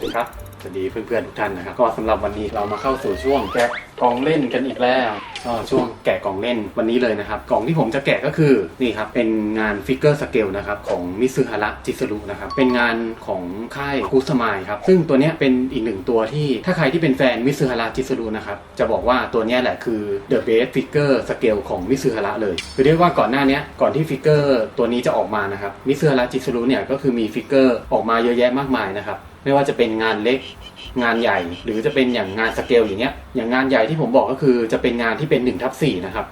สวัสดีครับ สวัสดีเพื่อนๆทุกท่านนะครับ ก็สำหรับวันนี้เรามาเข้าสู่ช่วงแกะกล่องเล่นกันอีกแล้วก็ช่วงแกะกล่องเล่นวันนี้เลยนะครับ กล่องที่ผมจะแกะก็คือนี่ครับ เป็นงานฟิกเกอร์สเกลนะครับของมิซึฮาระจิสรุนะครับ เป็นงานของค่ายคุสมายครับ ซึ่งตัวนี้เป็นอีกหนึ่งตัวที่ถ้าใครที่เป็นแฟนมิซึฮาระจิสรุนะครับ จะบอกว่าตัวนี้แหละคือ The Best Figure Scale ของมิซึฮาระเลยคือเรียกว่าก่อนหน้านี้ก่อนที่ฟิกเกอร์ตัวนี้จะออกมานะครับมิซึฮาระจิสรุเนี่ยก็คือมีฟิกเกอร์ออกมาเยอะแยะมากมายนะครับ ไม่ว่าจะเป็นงานเล็กงานใหญ่ หรือจะเป็นอย่างงานสเกลอย่างเงี้ยอย่างงานใหญ่ที่ผมบอกก็คือจะเป็นงานที่เป็น1ทับ4นะครับ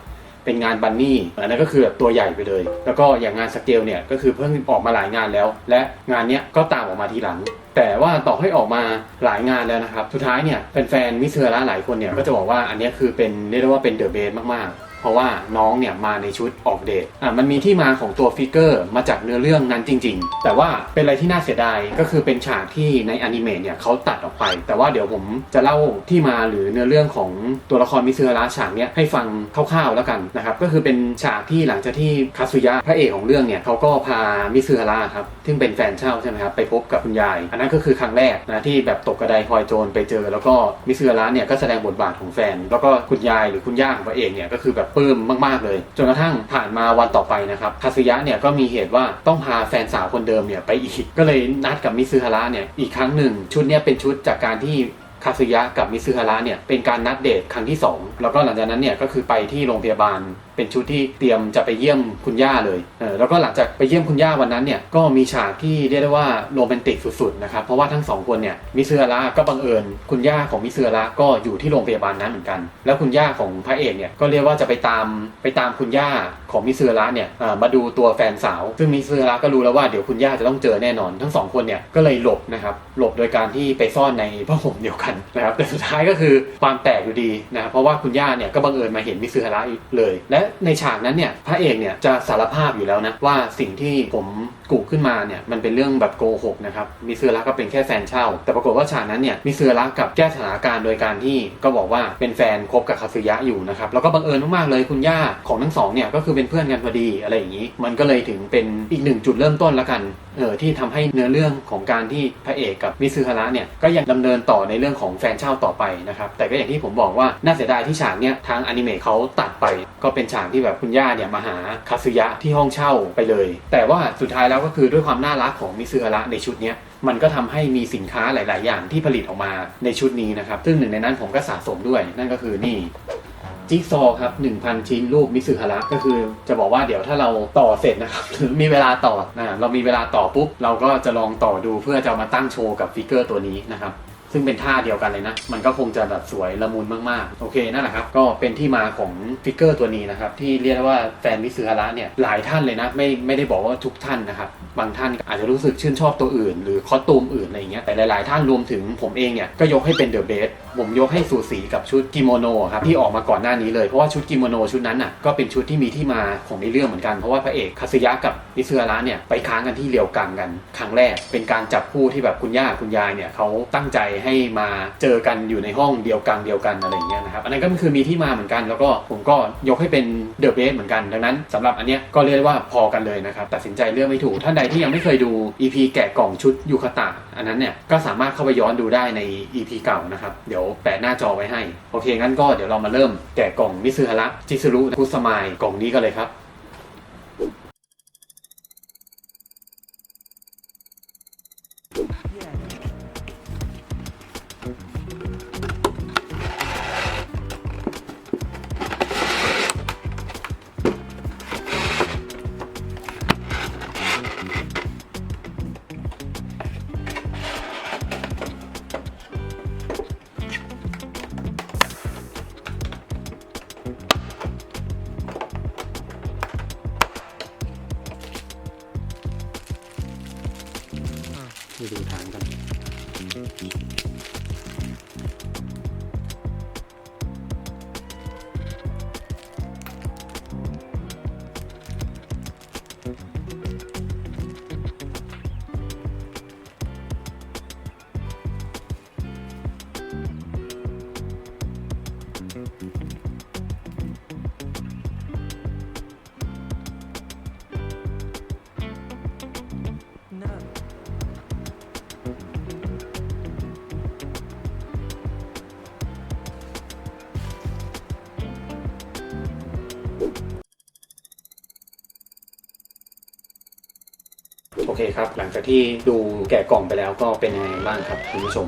เป็นงานบันนี่อันนั้นก็คือแบบตัวใหญ่ไปเลย แล้วก็อย่างงานสเกลเนี่ยก็คือเพิ่งออกมาหลายงานแล้ว และงานเนี้ยก็ตามออกมาทีหลัง แต่ว่าต่อให้ออกมาหลายงานแล้วนะครับ สุดท้ายเนี่ยแฟนๆมิเซอร์ละหลายคนเนี่ยก็จะบอกว่าอันเนี้ยคือเป็นเรียกได้ว่าเป็นเดอะเบสมากๆ เพราะว่าน้องเนี่ยมาในชุดออกเดทอะมันมีที่มาของตัวฟิกเกอร์มาจากเนื้อเรื่องนั้นจริง ๆ แต่ว่าเป็นอะไรที่น่าเสียดายก็คือเป็นฉากที่ในอนิเมะเนี่ยเขาตัดออกไป แต่ว่าเดี๋ยวผมจะเล่าที่มาหรือเนื้อเรื่องของตัวละครมิซึฮาระฉากเนี้ยให้ฟังคร่าวๆแล้วกันนะครับก็คือเป็นฉากที่หลังจากที่คาสุยะพระเอกของเรื่องเนี่ยเขาก็พามิซึฮาระครับซึ่งเป็นแฟนเช่าใช่ไหมครับไปพบกับคุณยาย อันนั้นก็คือครั้งแรกนะที่แบบตกกระไดพลอยโจรไปเจอ แล้วก็มิซึฮาระเนี่ยก็แสดงบทบาทของแฟน แล้วก็คุณยายหรือคุณย่าของพระเอกเนี่ยก็คือแบบปลื้มมากๆเลย จนกระทั่งผ่านมาวันต่อไปนะครับคาสุยะเนี่ยก็มีเหตุว่าต้องพาแฟนสาวคนเดิมเนี่ยไปอีก ก็เลยนัดกับมิซึฮาระเนี่ยอีกครั้งหนึ่งชุดเนี่ยเป็นชุดจากการที่คาซึยะกับมิซึฮาระเนี่ยเป็นการนัดเดทครั้งที่ 2 แล้วก็หลังจากนั้นเนี่ยก็คือไปที่โรงพยาบาล เป็นชุดที่เตรียมจะไปเยี่ยมคุณย่าเลยเออแล้วก็หลังจากไปเยี่ยมคุณย่าวันนั้นเนี่ยก็มีฉากที่เรียกได้ว่าโรแมนติกสุดๆนะครับเพราะว่าทั้งสองคนเนี่ยมิเซึฮาระก็บังเอิญคุณย่าของมิเซึฮาระก็อยู่ที่โรงพยาบาลนั้นเหมือนกัน แล้วคุณย่าของพระเอกเนี่ยก็เรียกว่าจะไปตามไปตามคุณย่าของมิเซึฮาระเนี่ยมาดูตัวแฟนสาว ซึ่งมิเซึฮาระก็รู้แล้วว่าเดี๋ยวคุณย่าจะต้องเจอแน่นอน ทั้งสองคนเนี่ยก็เลยหลบนะครับหลบโดยการที่ไปซ่อนในผ้าห่มเดียวกันนะครับแต่สุดท้ายก็คือความแตกอยู่ดีนะครับเพราะว่าคุณย่าเนี่ยก็บังเอิญมาเห็นมิซึฮาระเลย และในฉากนั้นเนี่ยพระเอกเนี่ยจะสารภาพอยู่แล้วนะว่าสิ่งที่ผมกุขึ้นมาเนี่ยมันเป็นเรื่องแบบโกหกนะครับมิซึฮาระก็เป็นแค่แฟนเช่า แต่ปรากฏว่าฉากนั้นเนี่ยมิซึฮาระกับแก้สถานการณ์โดยการที่ก็บอกว่าเป็นแฟนคบกับคาซึยะอยู่นะครับแล้วก็บังเอิญมากๆเลยคุณย่าของทั้งสองเนี่ยก็คือเป็นเพื่อนกันพอดีอะไรอย่างนี้ มันก็เลยถึงเป็นอีกหนึ่งจุดเริ่มต้นละกันเออที่ทำให้เนื้อเรื่องของการที่พระเอกกับมิซึฮาระเนี่ยก็ยังดำเนินต่อในเรื่องของแฟนเช่าต่อไปนะครับแต่ก็อย่างที่ผมบอกว่าน่าเสียดายที่ฉากเนี่ยทางอนิเมะเขาตัดไปก็เป็นฉากที่แบบคุณย่าเนี่ยมาหาคาซึยะที่ห้องเช่าไปเลย แต่ว่าสุดท้ายแล้วก็คือด้วยความน่ารักของมิซึฮาระในชุดนี้มันก็ทำให้มีสินค้าหลาย ๆ อย่างที่ผลิตออกมาในชุดนี้นะครับซึ่งหนึ่งในนั้นผมก็สะสมด้วย นั่นก็คือนี่จิ๊กซอว์ครับ 1,000 ชิ้นรูปมิสึฮาระก็คือจะบอกว่าเดี๋ยวถ้าเราต่อเสร็จนะครับหรือมีเวลาต่อนะเรามีเวลาต่อปุ๊บ เราก็จะลองต่อดูเพื่อจะมาตั้งโชว์กับฟิกเกอร์ตัวนี้นะครับ ซึ่งเป็นท่าเดียวกันเลยนะ มันก็คงจะแบบสวยละมุนมากๆ โอเคนั่นแหละครับ ก็เป็นที่มาของฟิกเกอร์ตัวนี้นะครับ ที่เรียกว่าแฟนมิสึฮาระเนี่ยหลายท่านเลยนะ ไม่ไม่ได้บอกว่าทุกท่านนะครับ บางท่านอาจจะรู้สึกชื่นชอบตัวอื่น หรือคอสตูมอื่นอะไรอย่างเงี้ยแต่หลาย ๆ ท่านรวมถึงผมเองเนี่ยก็ยกให้เป็นเดอะเบสผมยกให้สูสีกับชุดกิโมโนครับที่ออกมาก่อนหน้านี้เลยเพราะว่าชุดกิโมโนชุดนั้นน่ะก็เป็นชุดที่มีที่มาของในเรื่องเหมือนกันเพราะว่าพระเอกคาซึยะกับมิซึฮาระเนี่ยไปค้างกันที่เรียวกังกันครั้งแรกเป็นการจับคู่ที่แบบคุณย่าคุณยายเนี่ยเขาตั้งใจให้มาเจอกันอยู่ในห้องเดียวกันเดียวกันอะไรเงี้ยนะครับอันนั้นก็คือมีที่มาเหมือนกัน แล้วก็ผมก็ยกให้เป็นเดอะเบสเหมือนกันดังนั้นสำหรับอันเนี้ยก็เรียกได้ว่าพอกันเลยนะครับตัดสินใจเลือกไม่ถูกท่านใดที่ยังไม่เคยดู EP แกะกล่องชุดยูคาตะอันนั้นเนี่ยก็สามารถเข้าไปย้อนดูได้ใน EP เก่านะครับเดี๋ยวแปะหน้าจอไว้ให้โอเคงั้นก็เดี๋ยวเรามาเริ่มแกะกล่องมิซึฮาระจิซึรุคุสมายกล่องนี้กันเลยครับ ไปดูฐานกัน เคครับ หลังจากที่ดูแกะกล่องไปแล้วก็เป็นยังไงบ้างครับคุณผู้ชม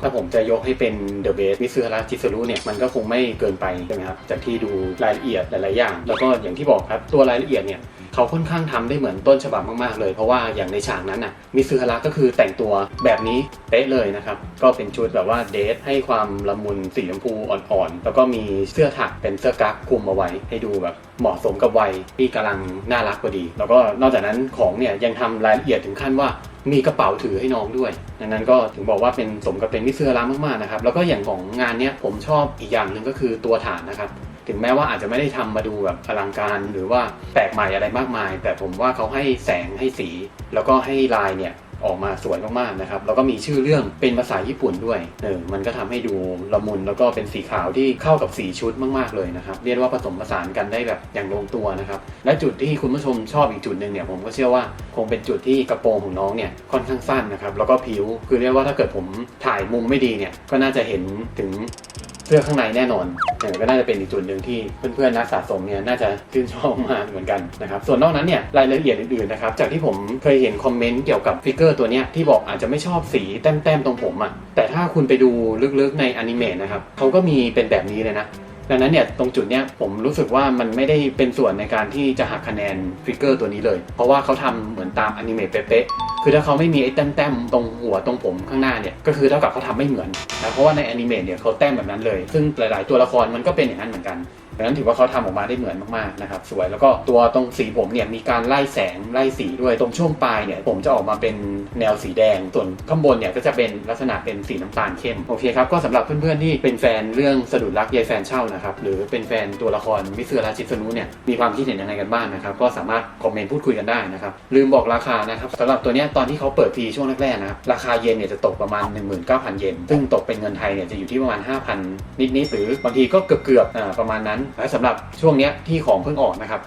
ถ้าผมจะยกให้เป็นเดอะเบสวิซึฮาระจิสรุเนี่ยมันก็คงไม่เกินไปใช่ไหมครับจากที่ดูรายละเอียดหลายๆอย่าง แล้วก็อย่างที่บอกครับตัวรายละเอียดเนี่ย เขาค่อนข้างทำได้เหมือนต้นฉบับมากๆเลย เพราะว่าอย่างในฉากนั้นน่ะมิซึฮาระก็คือแต่งตัวแบบนี้เป๊ะเลยนะครับ ก็เป็นชุดแบบว่าเดทให้ความละมุนสีชมพูอ่อนๆ แล้วก็มีเสื้อถักเป็นเสื้อกั๊กคลุมเอาไว้ ให้ดูแบบเหมาะสมกับวัยที่กำลังน่ารักพอดี แล้วก็นอกจากนั้นของเนี่ยยังทำรายละเอียดถึงขั้นว่ามีกระเป๋าถือให้น้องด้วยดังนั้นก็ถึงบอกว่าเป็นสมกับเป็นมิเสื้อร้ามากๆนะครับ แล้วก็อย่างของงานเนี้ยผมชอบอีกอย่างหนึ่งก็คือตัวฐานนะครับ ถึงแม้ว่าอาจจะไม่ได้ทำมาดูแบบอลังการหรือว่าแปลกใหม่อะไรมากมาย แต่ผมว่าเขาให้แสงให้สี แล้วก็ให้ลายเนี่ยออกมาสวยมากๆนะครับ แล้วก็มีชื่อเรื่องเป็นภาษาญี่ปุ่นด้วยเออมันก็ทำให้ดูละมุนแล้วก็เป็นสีขาวที่เข้ากับสีชุดมากๆเลยนะครับ เรียกว่าผสมผสานกันได้แบบอย่างลงตัวนะครับ และจุดที่คุณผู้ชมชอบอีกจุดหนึ่งเนี่ยผมก็เชื่อว่าคงเป็นจุดที่กระโปรงของน้องเนี่ยค่อนข้างสั้นนะครับ แล้วก็ผิว คือเรียกว่าถ้าเกิดผมถ่ายมุมไม่ดีเนี่ยก็น่าจะเห็นถึง เสื้อข้างในแน่นอนเออก็น่าจะเป็นอีกจุดหนึ่งที่เพื่อนๆนักสะสมเนี่ยน่าจะชื่นชอบมากเหมือนกันนะครับส่วนนอกนั้นเนี่ยรายละเอียดอื่นๆนะครับจากที่ผมเคยเห็นคอมเมนต์เกี่ยวกับฟิกเกอร์ตัวเนี้ยที่บอกอาจจะไม่ชอบสีแต้มๆตรงผมอะ่ะแต่ถ้าคุณไปดูลึกๆในอนิเมะนะครับเขาก็มีเป็นแบบนี้เลยนะ ดังนั้นเนี่ยตรงจุดเนี้ยผมรู้สึกว่ามันไม่ได้เป็นส่วนในการที่จะหักคะแนนฟิกเกอร์ตัวนี้เลย เพราะว่าเขาทำเหมือนตามอนิเมะเป๊ะๆคือถ้าเขาไม่มีไอ้แต้มๆตรงหัวตรงผมข้างหน้าเนี่ยก็คือเท่ากับเขาทำไม่เหมือนนะเพราะว่าในอนิเมะเนี่ยเขาแต้มแบบนั้นเลย ซึ่งหลาย ๆ ตัวละครมันก็เป็นอย่างนั้นเหมือนกันดังนั้นถือว่าเขาทำออกมาได้เหมือนมากๆนะครับสวยแล้วก็ตัวตรงสีผมเนี่ยมีการไล่แสงไล่สีด้วยตรงช่วงปลายเนี่ยผมจะออกมาเป็นแนวสีแดง ส่วนข้างบนเนี่ยก็จะเป็นลักษณะเป็นสีน้ำตาลเข้มโอเคครับก็สำหรับเพื่อนๆที่เป็นแฟนเรื่องสะดุดรักยายแฟนเช่านะครับหรือเป็นแฟนตัวละครมิสเซอร์ราชิสนุเนี่ยมีความคิดเห็นยังไงกันบ้างนะครับก็สามารถคอมเมนต์พูดคุยกันได้นะครับลืมบอกราคานะครับสำหรับตัวเนี้ยตอนที่เขาเปิดฟรีช่วงแรกๆนะครับราคาเยนเนี่ยจะตกประมาณ 19,000 เยนซึ่งตกเป็นเงินไทยเนี่ยจะอยู่ที่ประมาณ5,000นิดๆหรือบางทีก็เกือบๆอ่าประมาณนั้นและสำหรับช่วงนี้ที่ของเพิ่งออกนะครับ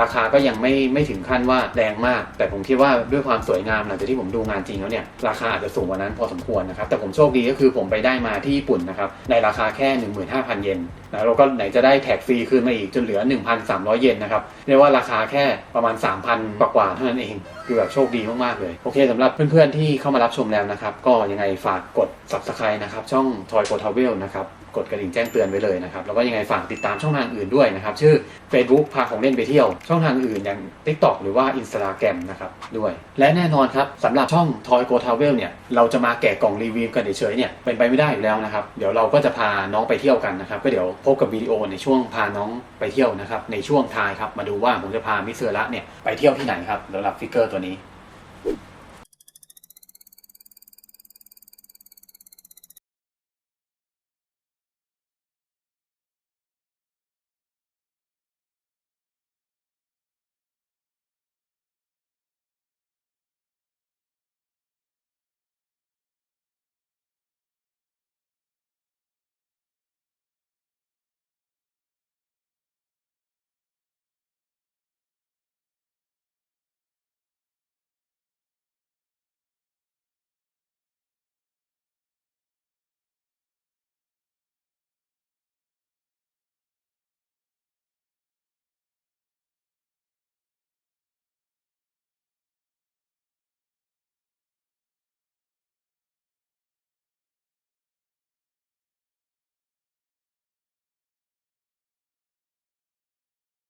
ราคาก็ยังไม่ไม่ถึงขั้นว่าแรงมาก แต่ผมคิดว่าด้วยความสวยงามหลังจากที่ผมดูงานจริงแล้วเนี่ยราคาอาจจะสูงกว่านั้นพอสมควรนะครับแต่ผมโชคดีก็คือผมไปได้มาที่ญี่ปุ่นนะครับในราคาแค่ 15,000 เยนนะแล้วก็ไหนจะได้แท็กฟรีคืนมาอีกจนเหลือ 1,300 เยนนะครับเรียกว่าราคาแค่ประมาณ 3,000 กว่าๆเท่านั้นเอง คือแบบโชคดีมากๆเลย โอเคสำหรับเพื่อนๆที่เข้ามารับชมแล้วนะครับ ก็ยังไงฝากกด subscribe นะครับช่อง Toy Go Travel นะครับ กดกระดิ่งแจ้งเตือนไว้เลยนะครับ แล้วก็ยังไงฝากติดตามช่องทางอื่นด้วยนะครับ ชื่อ Facebook พาของเล่นไปเที่ยว ช่องทางอื่นอย่าง TikTok หรือว่า Instagram นะครับด้วย และแน่นอนครับสำหรับช่อง Toy Go Travel เนี่ยเราจะมาแกะกล่องรีวิวกันเฉยๆเนี่ยเป็นไปไม่ได้อยู่แล้วนะครับ เดี๋ยวเราก็จะพาน้องไปเที่ยวกันนะครับ ก็เดี๋ยวพบกับวิดีโอในช่วงพาน้องไปเที่ยวนะครับในช่วงท้ายครับมาดูว่าผมจะพามิเซอร์ละเนี่ยไปเที่ยวที่ไหนครับสำหรับฟิกเกอร์ตัวนี้